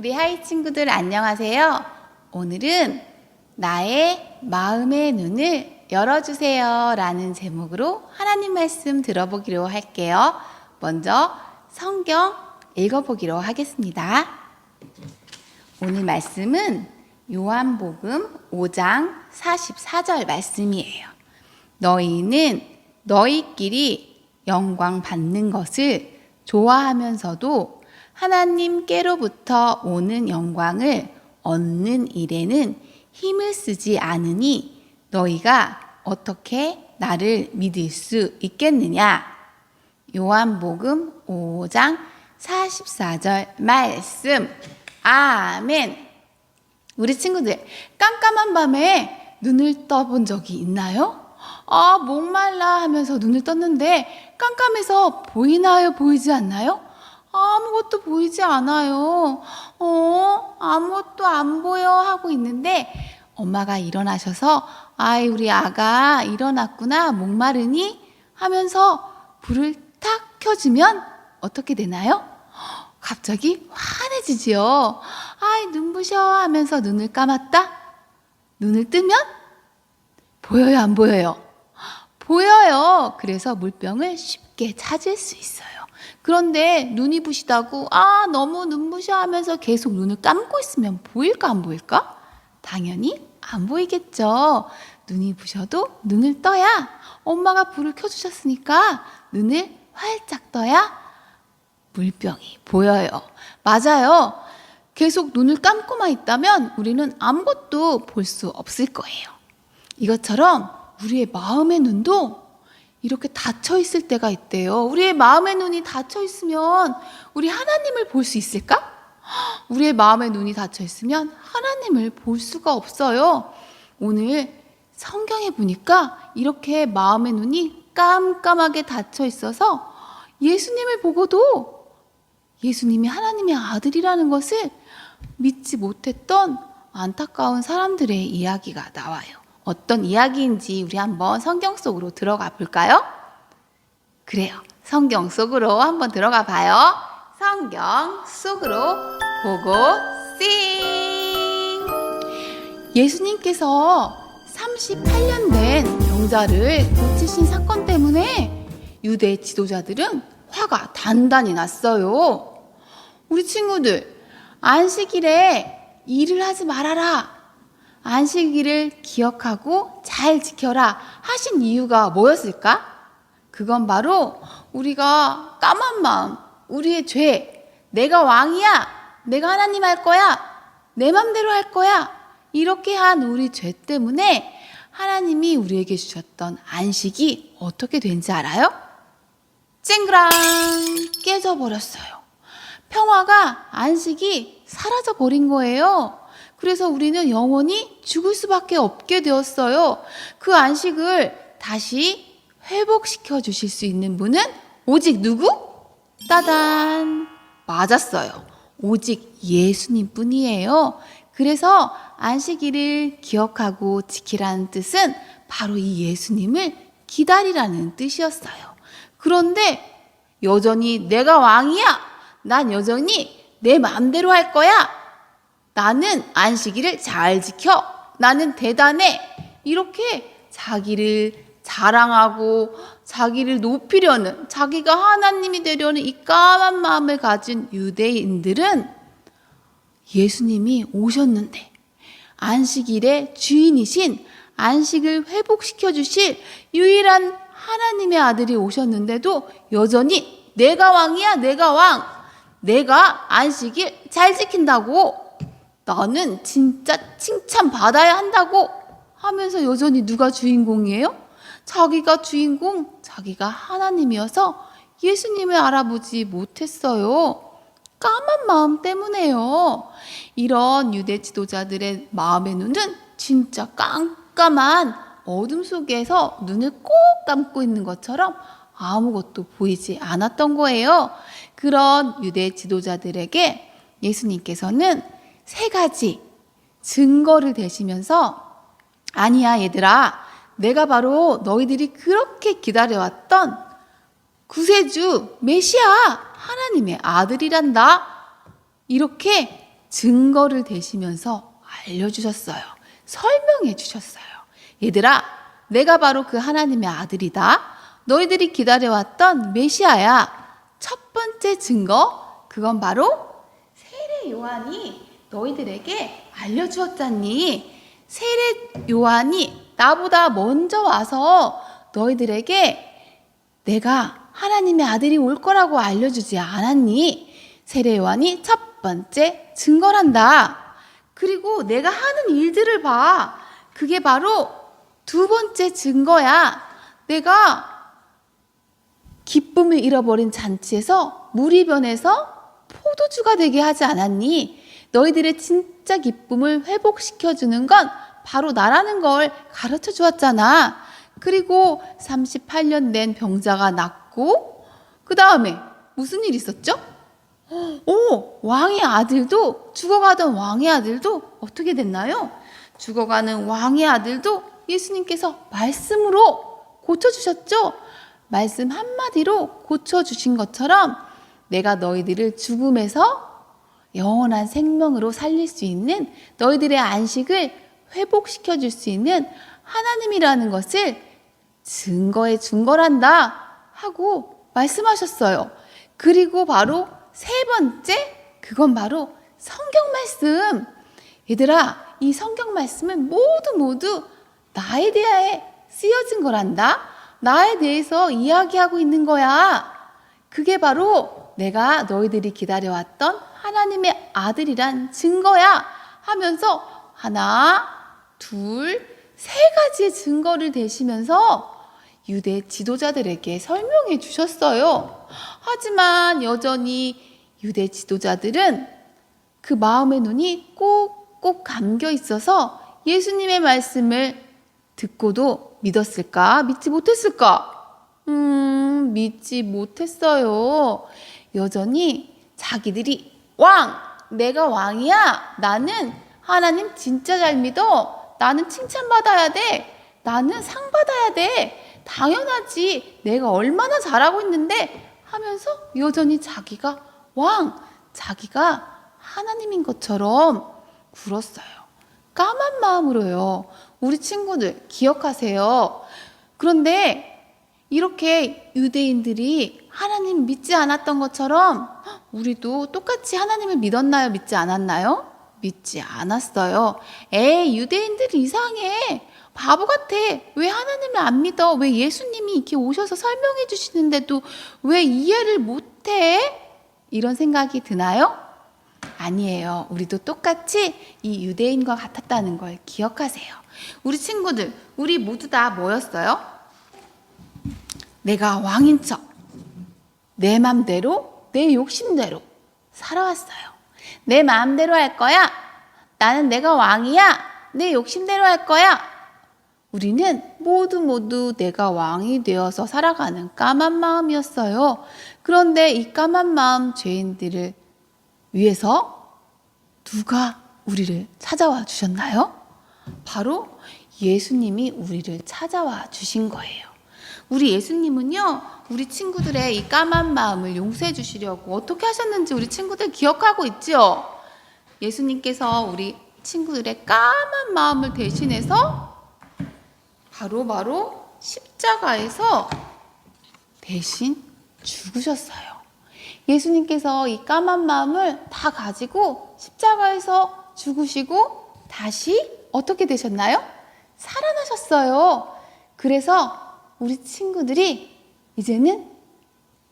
우리 하이 친구들 안녕하세요. 오늘은 나의 마음의 눈을 열어주세요 라는 제목으로 하나님 말씀 들어보기로 할게요. 먼저 성경 읽어보기로 하겠습니다. 오늘 말씀은 요한복음 5장 44절 말씀이에요. 너희는 너희끼리 영광 받는 것을 좋아하면서도 하나님께로부터 오는 영광을 얻는 일에는 힘을 쓰지 않으니 너희가 어떻게 나를 믿을 수 있겠느냐? 요한복음 5장 44절 말씀. 아멘. 우리 친구들, 깜깜한 밤에 눈을 떠본 적이 있나요? 아, 목말라 하면서 눈을 떴는데 깜깜해서 보이나요? 보이지 않나요? 아무것도 보이지 않아요. 어, 아무것도 안 보여 하고 있는데 엄마가 일어나셔서 아이, 우리 아가 일어났구나. 목마르니? 하면서 불을 탁 켜주면 어떻게 되나요? 갑자기 환해지지요. 아이, 눈부셔 하면서 눈을 감았다? 눈을 뜨면 보여요, 안 보여요? 보여요. 그래서 물병을 쉽게 찾을 수 있어요. 그런데 눈이 부시다고, 아, 너무 눈부셔 하면서 계속 눈을 감고 있으면 보일까, 안 보일까? 당연히 안 보이겠죠. 눈이 부셔도 눈을 떠야 엄마가 불을 켜주셨으니까 눈을 활짝 떠야 물병이 보여요. 맞아요. 계속 눈을 감고만 있다면 우리는 아무것도 볼 수 없을 거예요. 이것처럼 우리의 마음의 눈도 이렇게 닫혀 있을 때가 있대요. 우리의 마음의 눈이 닫혀 있으면 우리 하나님을 볼 수 있을까? 우리의 마음의 눈이 닫혀 있으면 하나님을 볼 수가 없어요. 오늘 성경에 보니까 이렇게 마음의 눈이 깜깜하게 닫혀 있어서 예수님을 보고도 예수님이 하나님의 아들이라는 것을 믿지 못했던 안타까운 사람들의 이야기가 나와요. 어떤 이야기인지 우리 한번 성경 속으로 들어가 볼까요? 그래요. 성경 속으로 한번 들어가 봐요. 성경 속으로 보고 싱! 예수님께서 38년 된 병자를 고치신 사건 때문에 유대 지도자들은 화가 단단히 났어요. 우리 친구들, 안식일에 일을 하지 말아라. 안식일을 기억하고 잘 지켜라 하신 이유가 뭐였을까? 그건 바로 우리가 까만 마음, 우리의 죄, 내가 왕이야, 내가 하나님 할 거야, 내 맘대로 할 거야, 이렇게 한 우리 죄 때문에 하나님이 우리에게 주셨던 안식이 어떻게 된지 알아요? 쨍그랑 깨져버렸어요. 평화가 안식이 사라져 버린 거예요. 그래서 우리는 영원히 죽을 수밖에 없게 되었어요. 그 안식을 다시 회복시켜 주실 수 있는 분은 오직 누구? 따단. 맞았어요. 오직 예수님 뿐이에요. 그래서 안식일을 기억하고 지키라는 뜻은 바로 이 예수님을 기다리라는 뜻이었어요. 그런데 여전히 내가 왕이야. 난 여전히 내 마음대로 할 거야. 나는 안식일을 잘 지켜. 나는 대단해. 이렇게 자기를 자랑하고 자기를 높이려는, 자기가 하나님이 되려는 이 까만 마음을 가진 유대인들은 예수님이 오셨는데, 안식일의 주인이신 안식을 회복시켜 주실 유일한 하나님의 아들이 오셨는데도 여전히 내가 왕이야, 내가 왕. 내가 안식일 잘 지킨다고. 나는 진짜 칭찬 받아야 한다고 하면서 여전히 누가 주인공이에요? 자기가 주인공, 자기가 하나님이어서 예수님을 알아보지 못했어요. 까만 마음 때문에요. 이런 유대 지도자들의 마음의 눈은 진짜 깜깜한 어둠 속에서 눈을 꼭 감고 있는 것처럼 아무것도 보이지 않았던 거예요. 그런 유대 지도자들에게 예수님께서는 세 가지 증거를 대시면서 아니야 얘들아. 내가 바로 너희들이 그렇게 기다려왔던 구세주 메시아 하나님의 아들이란다. 이렇게 증거를 대시면서 알려주셨어요. 설명해 주셨어요. 얘들아 내가 바로 그 하나님의 아들이다. 너희들이 기다려왔던 메시아야. 첫 번째 증거 그건 바로 세례 요한이 너희들에게 알려주었잖니. 세례 요한이 나보다 먼저 와서 너희들에게 내가 하나님의 아들이 올 거라고 알려주지 않았니? 세례 요한이 첫 번째 증거란다. 그리고 내가 하는 일들을 봐. 그게 바로 두 번째 증거야. 내가 기쁨을 잃어버린 잔치에서 물이 변해서 포도주가 되게 하지 않았니? 너희들의 진짜 기쁨을 회복시켜 주는 건 바로 나라는 걸 가르쳐 주었잖아. 그리고 38년 된 병자가 낫고 그 다음에 무슨 일 있었죠? 오, 왕의 아들도 죽어가던 왕의 아들도 어떻게 됐나요? 죽어가는 왕의 아들도 예수님께서 말씀으로 고쳐주셨죠? 말씀 한마디로 고쳐주신 것처럼 내가 너희들을 죽음에서 영원한 생명으로 살릴 수 있는 너희들의 안식을 회복시켜 줄 수 있는 하나님이라는 것을 증거에 준 거란다 하고 말씀하셨어요. 그리고 바로 세 번째, 그건 바로 성경 말씀. 얘들아, 이 성경 말씀은 모두 모두 나에 대하여 쓰여진 거란다. 나에 대해서 이야기하고 있는 거야. 그게 바로 내가 너희들이 기다려왔던 하나님의 아들이란 증거야 하면서 하나, 둘, 세 가지의 증거를 대시면서 유대 지도자들에게 설명해 주셨어요. 하지만 여전히 유대 지도자들은 그 마음의 눈이 꼭꼭 감겨 있어서 예수님의 말씀을 듣고도 믿었을까? 믿지 못했을까? 음, 믿지 못했어요. 여전히 자기들이 왕! 내가 왕이야! 나는 하나님 진짜 잘 믿어! 나는 칭찬받아야 돼! 나는 상 받아야 돼! 당연하지! 내가 얼마나 잘하고 있는데! 하면서 여전히 자기가 왕! 자기가 하나님인 것처럼 굴었어요. 까만 마음으로요. 우리 친구들 기억하세요. 그런데 이렇게 유대인들이 하나님 믿지 않았던 것처럼 우리도 똑같이 하나님을 믿었나요? 믿지 않았나요? 믿지 않았어요. 에이, 유대인들 이상해. 바보 같아. 왜 하나님을 안 믿어? 왜 예수님이 이렇게 오셔서 설명해 주시는데도 왜 이해를 못 해? 이런 생각이 드나요? 아니에요. 우리도 똑같이 이 유대인과 같았다는 걸 기억하세요. 우리 친구들, 우리 모두 다 뭐였어요? 내가 왕인 척, 내 맘대로, 내 욕심대로 살아왔어요. 내 마음대로 할 거야. 나는 내가 왕이야. 내 욕심대로 할 거야. 우리는 모두 모두 내가 왕이 되어서 살아가는 까만 마음이었어요. 그런데 이 까만 마음 죄인들을 위해서 누가 우리를 찾아와 주셨나요? 바로 예수님이 우리를 찾아와 주신 거예요. 우리 예수님은요, 우리 친구들의 이 까만 마음을 용서해 주시려고 어떻게 하셨는지 우리 친구들 기억하고 있죠? 예수님께서 우리 친구들의 까만 마음을 대신해서 바로 바로 십자가에서 대신 죽으셨어요. 예수님께서 이 까만 마음을 다 가지고 십자가에서 죽으시고 다시 어떻게 되셨나요? 살아나셨어요. 그래서 우리 친구들이 이제는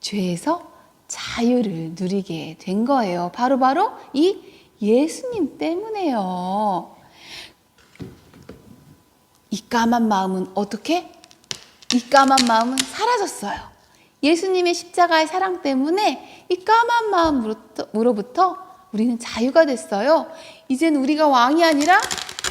죄에서 자유를 누리게 된 거예요. 바로 바로 이 예수님 때문에요. 이 까만 마음은 어떻게? 이 까만 마음은 사라졌어요. 예수님의 십자가의 사랑 때문에 이 까만 마음으로부터 우리는 자유가 됐어요. 이젠 우리가 왕이 아니라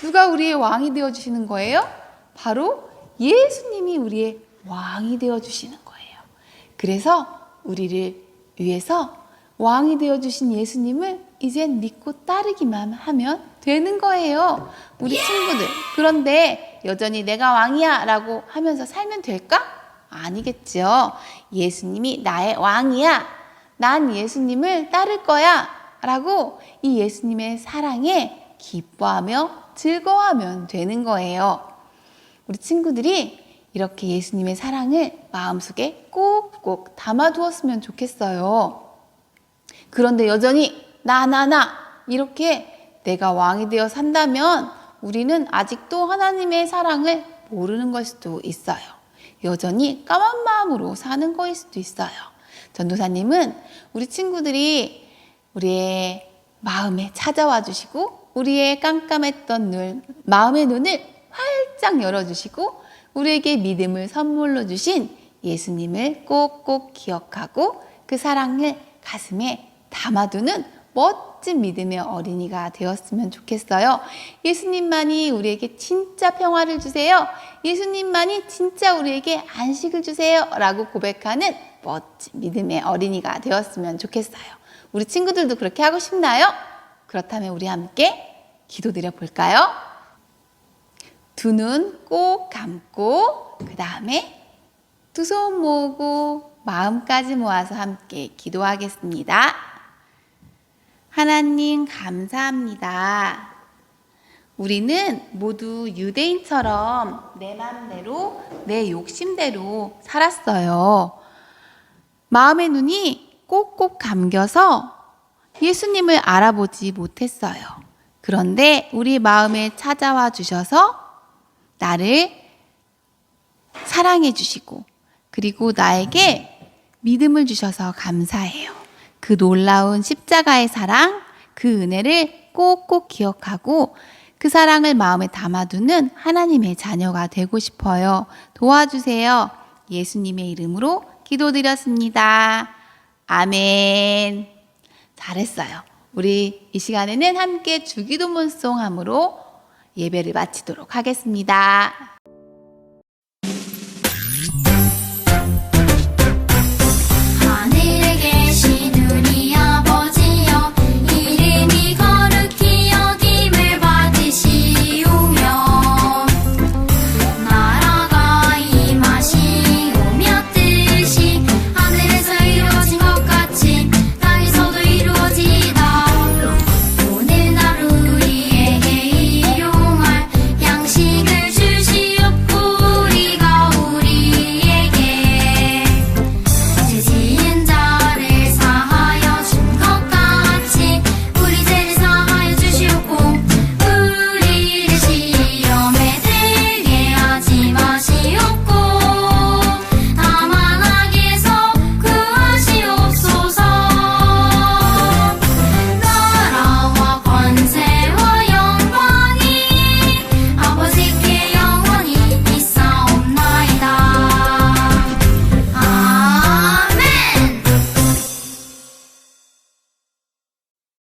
누가 우리의 왕이 되어 주시는 거예요? 바로 예수님이 우리의 왕이 되어 주시는 거예요. 그래서 우리를 위해서 왕이 되어 주신 예수님을 이젠 믿고 따르기만 하면 되는 거예요. 우리 친구들. 그런데 여전히 내가 왕이야 라고 하면서 살면 될까? 아니겠죠. 예수님이 나의 왕이야. 난 예수님을 따를 거야. 라고 이 예수님의 사랑에 기뻐하며 즐거워하면 되는 거예요. 우리 친구들이 이렇게 예수님의 사랑을 마음속에 꼭꼭 담아두었으면 좋겠어요. 그런데 여전히 나, 나, 나 이렇게 내가 왕이 되어 산다면 우리는 아직도 하나님의 사랑을 모르는 걸 수도 있어요. 여전히 까만 마음으로 사는 거일 수도 있어요. 전도사님은 우리 친구들이 우리의 마음에 찾아와 주시고 우리의 깜깜했던 눈, 마음의 눈을 활짝 열어주시고 우리에게 믿음을 선물로 주신 예수님을 꼭꼭 기억하고 그 사랑을 가슴에 담아두는 멋진 믿음의 어린이가 되었으면 좋겠어요. 예수님만이 우리에게 진짜 평화를 주세요. 예수님만이 진짜 우리에게 안식을 주세요. 라고 고백하는 멋진 믿음의 어린이가 되었으면 좋겠어요. 우리 친구들도 그렇게 하고 싶나요? 그렇다면 우리 함께 기도드려 볼까요? 두 눈 꼭 감고 그 다음에 두 손 모으고 마음까지 모아서 함께 기도하겠습니다. 하나님 감사합니다. 우리는 모두 유대인처럼 내 마음대로 내 욕심대로 살았어요. 마음의 눈이 꼭꼭 감겨서 예수님을 알아보지 못했어요. 그런데 우리 마음에 찾아와 주셔서 나를 사랑해 주시고 그리고 나에게 믿음을 주셔서 감사해요. 그 놀라운 십자가의 사랑, 그 은혜를 꼭꼭 기억하고 그 사랑을 마음에 담아두는 하나님의 자녀가 되고 싶어요. 도와주세요. 예수님의 이름으로 기도드렸습니다. 아멘. 잘했어요. 우리 이 시간에는 함께 주기도문송 함으로 예배를 마치도록 하겠습니다.